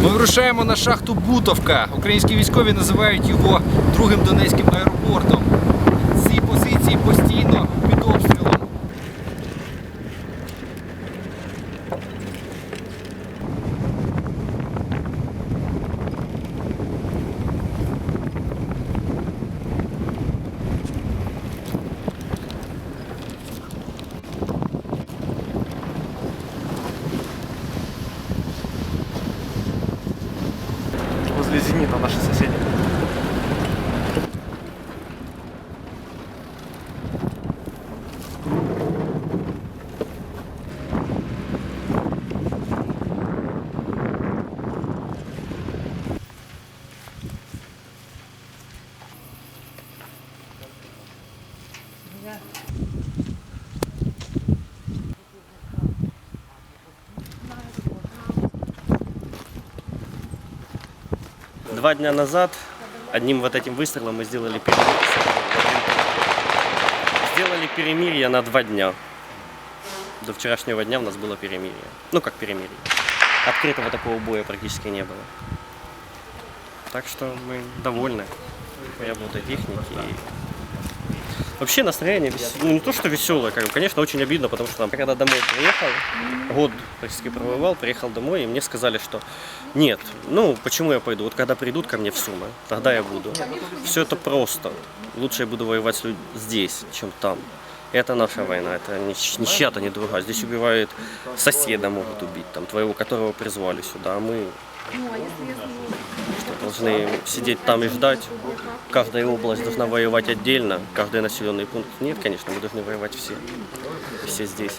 Ми вирушаємо на шахту Бутовка. Українські військові називають його другим донецьким аеропортом. Ці позиції постійно під возле «Зенита» наши соседи. Два дня назад одним вот этим выстрелом мы сделали перемирие. Сделали перемирие на два дня. До вчерашнего дня у нас было перемирие. Ну как перемирие. Открытого такого боя практически не было. Так что мы довольны работой техники. Вообще настроение вес- ну, не то что веселое, как бы, конечно, очень обидно, потому что там, когда домой приехал, год практически пробывал, приехал домой, и мне сказали, что нет, ну почему я пойду? Вот когда придут ко мне в Сумы, тогда я буду. Все это просто. Лучше я буду воевать с люд- здесь, чем там. Это наша война, это не, не чья-то, не другая. Здесь убивают соседа могут убить, там, твоего, которого призвали сюда, а мы должны сидеть там и ждать. Каждая область должна воевать отдельно, каждый населенный пункт. Нет, конечно, мы должны воевать все. Все здесь.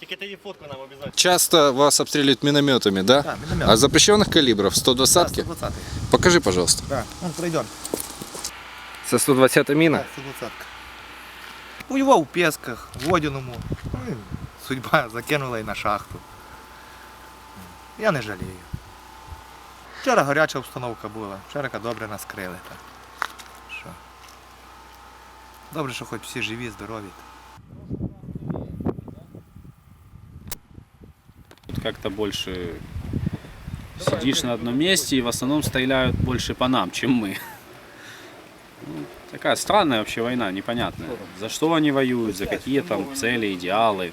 Только это не фотку нам обязательно. Часто вас обстреливают минометами, да? Да, миномет. А запрещенных калибров 120-ки? 120 Покажи, пожалуйста. Да, он пройдет. Це 120 міна? Да, 120 Воював у Песках, в Водяному. Ну, і Судьба закинула і на шахту. Я не жалію. Вчора гаряча обстановка була. Вчора добре нас крили. Так. Що? Добре, що хоч всі живі, здорові. Тут как-то больше сидишь на одном месте и в основном стреляют больше по нам, чем мы. Ну, Такая странная вообще война, непонятная. За что они воюют, за какие там цели, идеалы.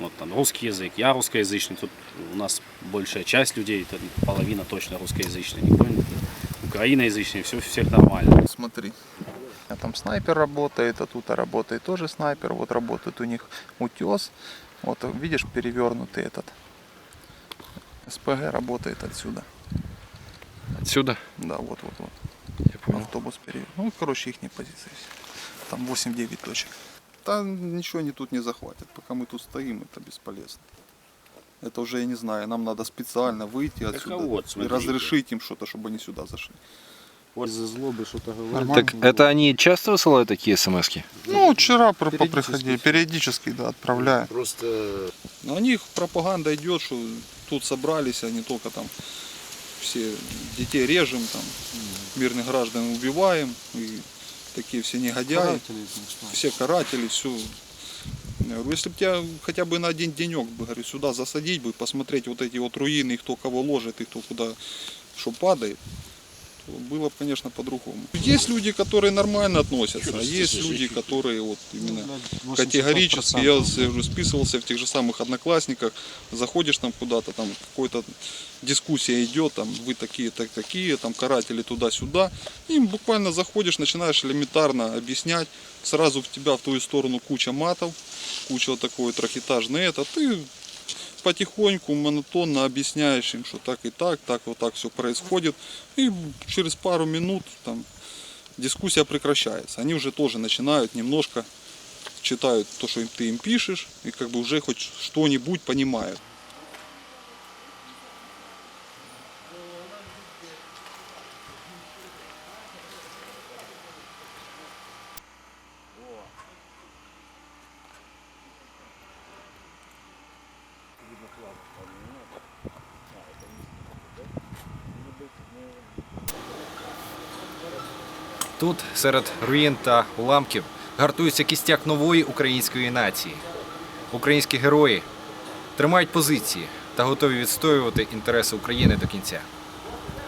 Вот там русский язык, я русскоязычный, тут у нас большая часть людей, это половина точно русскоязычная, никто не украиноязычный, все, всех нормально. Смотри. А там снайпер работает, а тут работает тоже снайпер. Вот работает у них утес. Вот видишь перевернутый этот. СПГ работает отсюда. Отсюда? Да, вот, вот, вот. Я понял. Автобус перевернут. Ну, короче, их позиции. Там 8-9 точек. Там ничего они тут не захватят. Пока мы тут стоим, это бесполезно. Это уже, я не знаю, нам надо специально выйти отсюда вот, и разрешить им что-то, чтобы они сюда зашли. Из-за злобы что-то говорят. Так это они часто высылают такие смс -ки? Ну, вчера при- поприходили, периодически, да, отправляют. Просто Но у них пропаганда идет, что тут собрались, а не только там все детей режем, там мирных граждан убиваем, и такие все негодяи, все каратели, все. Я говорю, Если бы тебя хотя бы на один денек бы, говорю, сюда засадить бы, посмотреть вот эти вот руины, кто кого ложит, и кто куда что падает, то было бы, конечно, по-другому. Есть люди, которые нормально относятся, а есть люди, которые вот именно категорически. Я уже списывался в тех же самых одноклассниках. Заходишь там куда-то, там какой-то дискуссия идет, там вы такие, так такие, там каратели туда-сюда. И буквально заходишь, начинаешь элементарно объяснять. Сразу в тебя, в твою сторону куча матов, куча вот такой трехэтажный это. Ты потихоньку, монотонно объясняешь им, что так и так, так вот так все происходит. И через пару минут там дискуссия прекращается. Они уже тоже начинают немножко читают то, что ты им пишешь, и как бы уже хоть что-нибудь понимают. Тут, серед руїн та уламків, гартується кістяк нової української нації. Українські герої тримають позиції, та готові відстоювати інтереси України до кінця.